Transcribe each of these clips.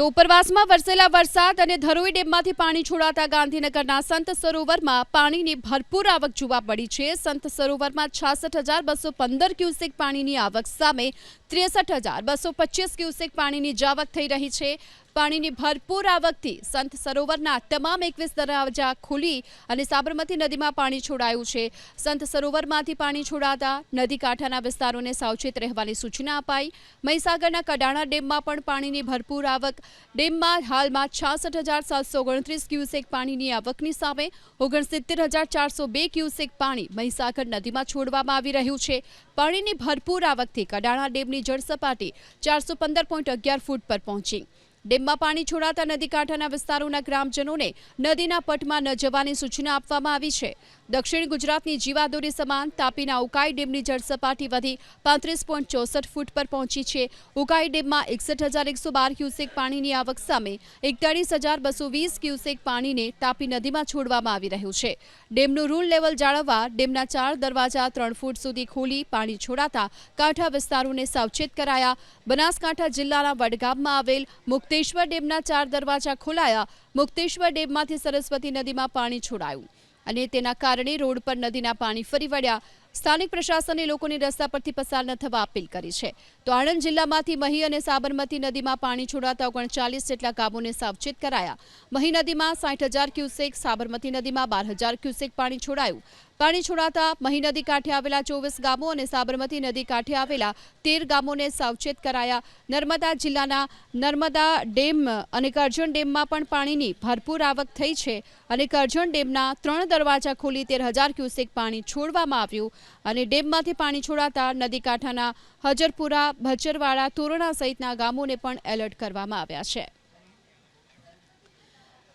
તો ઉપરવાસમાં વરસેલા વરસાદ અને ધરોઈ ડેમમાંથી પાણી છોડાતા ગાંધીનગરના સંત સરોવરમાં પાણીની ભરપૂર આવક જોવા મળી છે. સંત સરોવરમાં છાસઠ હજાર બસો પંદર ક્યુસેક પાણીની આવક સામે ત્રેસઠ હજાર બસો પચીસ ક્યુસેક પાણીની જાવક થઈ રહી છે. પાણીની ભરપૂર આવકથી સંત સરોવરના તમામ એકવીસ દરવાજા ખુલી અને સાબરમતી નદીમાં પાણી છોડાયું છે. સંત સરોવરમાંથી પાણી છોડાતા નદી કાંઠાના વિસ્તારોને સાવચેત રહેવાની સૂચના અપાઈ. મહીસાગરના કડાણા ડેમમાં પણ પાણીની ભરપૂર આવક. ડેમમાં હાલમાં છાસઠ હજાર સાતસો ઓગણત્રીસ ક્યુસેક પાણીની આવકની સામે ઓગણસિત્તેર હજાર ચારસો બે ક્યુસેક પાણી મહીસાગર નદીમાં છોડવામાં આવી રહ્યું છે. પાણીની ભરપૂર આવકથી કડાણા ડેમની જળસપાટી ચારસો પંદર પોઈન્ટ અગિયાર ફૂટ પર પહોંચી. ડેમમાં પાણી છોડાતા નદી કાંઠાના વિસ્તારોના ગ્રામજનોને નદીના પટમાં ન જવાની સૂચના આપવામાં આવી છે. દક્ષિણ ગુજરાતની જીવાદોરી સમાન તાપીના ઉકાઈ ડેમની જળસપાટી વધી પાંત્રીસ પોઈન્ટ ચોસઠ ફૂટ પર પહોંચી છે. ઉકાઈ ડેમમાં એકસઠ હજાર એકસો બાર ક્યુસેક પાણીની આવક સામે એકતાળીસ હજાર બસો વીસ ક્યુસેક પાણીને તાપી નદીમાં છોડવામાં આવી રહ્યું છે. ડેમનું રૂલ લેવલ જાળવવા ડેમના ચાર દરવાજા ત્રણ ફૂટ સુધી ખોલી પાણી છોડાતા કાંઠા વિસ્તારોને સાવચેત કરાયા. બનાસકાંઠા જિલ્લાના વડગામમાં આવેલ મુક્તેશ્વર ડેમના ચાર દરવાજા ખોલાયા. મુક્તેશ્વર ડેમમાંથી સરસ્વતી નદીમાં પાણી છોડાયું. અને તેના કારણે રોડ પર નદીના પાણી ફરી વળ્યા. સ્થાનિક પ્રશાસને લોકોને રસ્તા પરથી પસાર ન થવા અપીલ કરી છે. તો આણંદ જિલ્લામાંથી મહી અને સાબરમતી નદીમાં પાણી છોડાતા ઓગણચાલીસ જેટલા ગામોને સાવચેત કરાયા. મહી નદીમાં સાઠ હજાર ક્યુસેક, સાબરમતી નદીમાં બાર હજાર ક્યુસેક પાણી છોડાયું. પાણી છોડાતા મહી નદી કાંઠે આવેલા ચોવીસ ગામો અને સાબરમતી નદી કાંઠે આવેલા તેર ગામોને સાવચેત કરાયા. નર્મદા જિલ્લાના નર્મદા ડેમ અને કરજણ ડેમમાં પણ પાણીની ભરપૂર આવક થઈ છે અને કરજણ ડેમના ત્રણ દરવાજા ખોલી તેર હજાર ક્યુસેક પાણી છોડવામાં આવ્યું અને ડેમમાંથી પાણી છોડાતા નદી કાંઠાના હજરપુરા, ભજરવાડા, તોરણા સહિતના ગામોને પણ એલર્ટ કરવામાં આવ્યા છે.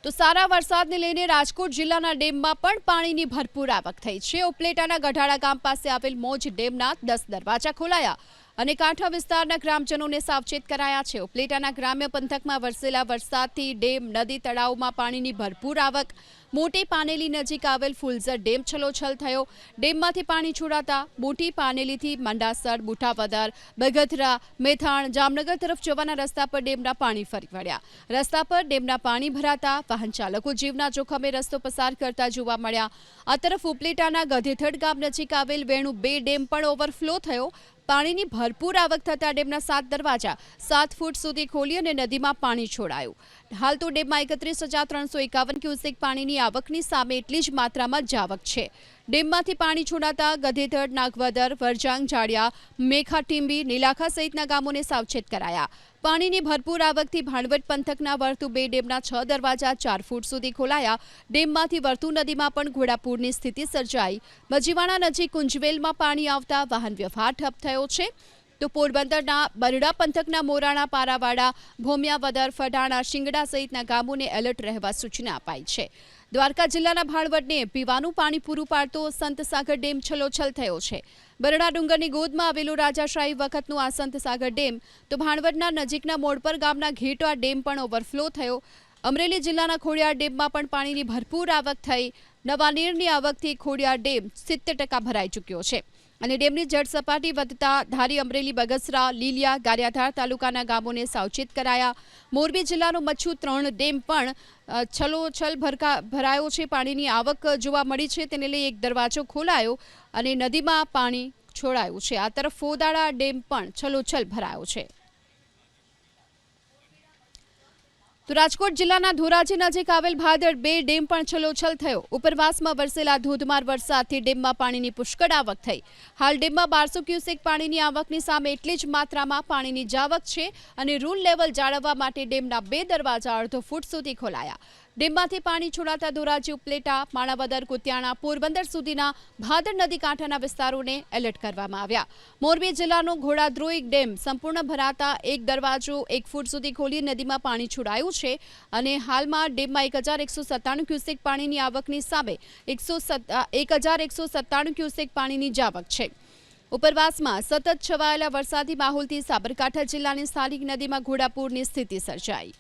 તો સારા વરસાદને લઈને રાજકોટ જિલ્લાના ડેમમાં પણ પાણીની ભરપૂર આવક થઈ છે. ઉપલેટાના ગઢાડા ગામ પાસે આવેલ મોજ ડેમના દસ દરવાજા ખોલાયા. અને કાંઠા વિસ્તારના ગ્રામજનોને સાવચેત કરાયા છે. ઉપલેટાના ગ્રામ્ય પંથકમાં વરસેલા વરસાદથી ડેમ, નદી તળાવમાં પાણીની ભરપૂર આવક, મોટી પાનેલી નજીક આવેલ ફુલઝર ડેમ છલોછલ થયો. ડેમમાંથી પાણી છોડાતા મોટી પાનેલીથી મંડાસર, બુઠાવદર બગથરા મેથાણ, જામનગર તરફ જવાના રસ્તા પર ડેમના પાણી ફરી વળ્યા. રસ્તા પર ડેમના પાણી ભરાતા વાહન ચાલકો જીવના જોખમે રસ્તો પસાર કરતા જોવા મળ્યા. આ તરફ ઉપલેટાના ગધેથડ ગામ નજીક આવેલ વેણુ બે ડેમ પણ ઓવરફ્લો થયો. પાણીની ભરપૂર આવક થતા ડેમના સાત દરવાજા સાત ફૂટ સુધી ખોલી અને નદીમાં પાણી છોડાયું. હાલ તો ડેમમાં એકત્રીસ હજાર ત્રણસો એકાવન ક્યુસેક પાણીની આવકની સામે એટલી જ માત્રામાં જ આવક છે. ડેમમાંથી પાણી છોડાતા ગધેધડ નાગવદર, વરજાંગ જાડિયા મેખા, ટીંબી, નીલાખા સહિતના ગામોને સાવચેત કરાયા. પાણીની ભરપૂર આવકથી ભાંડવટ પંથકના વર્તુ બે ડેમના છ દરવાજા ચાર ફૂટ સુધી ખોલાયા. ડેમમાંથી વર્તુ નદીમાં પણ ઘોડાપૂરની સ્થિતિ સર્જાઈ. મજીવાણા નજીક કુંજવેલમાં પાણી આવતા વાહન વ્યવહાર ઠપ થયો છે. તો પોરબંદરના બરડા પંથકના મોરાણા પારાવાડા ભોમિયાવદર ફડાણા શિંગડા સહિતના ગામોને એલર્ટ રહેવા સૂચના અપાઈ છે. દ્વારકા જિલ્લાના ભાણવડને પીવાનું પાણી પૂરું પાડતો સંતસાગર ડેમ છલોછલ થયો છે. બરડા ડુંગરની ગોદમાં આવેલો રાજાશાહી વખતનું આ સંતસાગર ડેમ, તો ભાણવડના નજીકના મોડપર ગામના ઘેટવા ડેમ પણ ઓવરફ્લો થયો. અમરેલી જિલ્લાના ખોડિયાર ડેમમાં પણ પાણીની ભરપૂર આવક થઈ. નવા નીરની આવકથી ખોડિયાર ડેમ સિત્તેર ટકા ભરાઈ ચૂક્યો છે. અને ડેમની જળ સપાટી વધતા ધારી અમરેલી, બગસરા, લીલિયા, ગારિયાધાર તાલુકાના ગામોને સાવચેત કરાયા. મોરબી જિલ્લાનો મચ્છુ ત્રણ ડેમ પણ છલોછલ ભરકા, ભરાયો છે. પાણીની આવક જોવા મળી છે. તેને લઈ એક દરવાજો ખોલાયો અને નદીમાં પાણી છોડાયું છે. આ તરફ ફોદાળા ડેમ પણ છલોછલ ભરાયો છે. તો રાજકોટ જિલ્લાના ધોરાજી નજીક આવેલ ભાદર બે ડેમ પણ છલોછલ થયો. ઉપરવાસમાં વરસેલા ધોધમાર વરસાદથી ડેમમાં પાણીની પુષ્કળ આવક થઈ. હાલ ડેમમાં બારસો ક્યુસેક પાણીની આવકની સામે એટલી જ માત્રામાં પાણીની જાવક છે અને રૂલ લેવલ જાળવવા માટે ડેમના બે દરવાજા અડધો ફૂટ સુધી ખોલાયા. ડેમમાંથી પાણી છોડાતા ધોરાજી ઉપલેટા, માણાવદર, કુતિયાણા, પોરબંદર સુધીના ભાદર નદી કાંઠાના વિસ્તારોને એલર્ટ કરવામાં આવ્યા. મોરબી જિલ્લાનો ઘોડાદ્રોઈ ડેમ સંપૂર્ણ ભરાતા એક દરવાજો એક ફૂટ સુધી ખોલી નદીમાં પાણી છોડાયું છે અને હાલમાં ડેમમાં એક હજાર એકસો સત્તાણું ક્યુસેક પાણીની આવકની સામે એકસો એક હજાર એકસો સત્તાણું ક્યુસેક પાણીની જાવક છે. ઉપરવાસમાં સતત છવાયેલા વરસાદી માહોલથી સાબરકાંઠા જિલ્લાની સ્થાનિક નદીમાં ઘોડાપૂરની સ્થિતિ સર્જાઈ.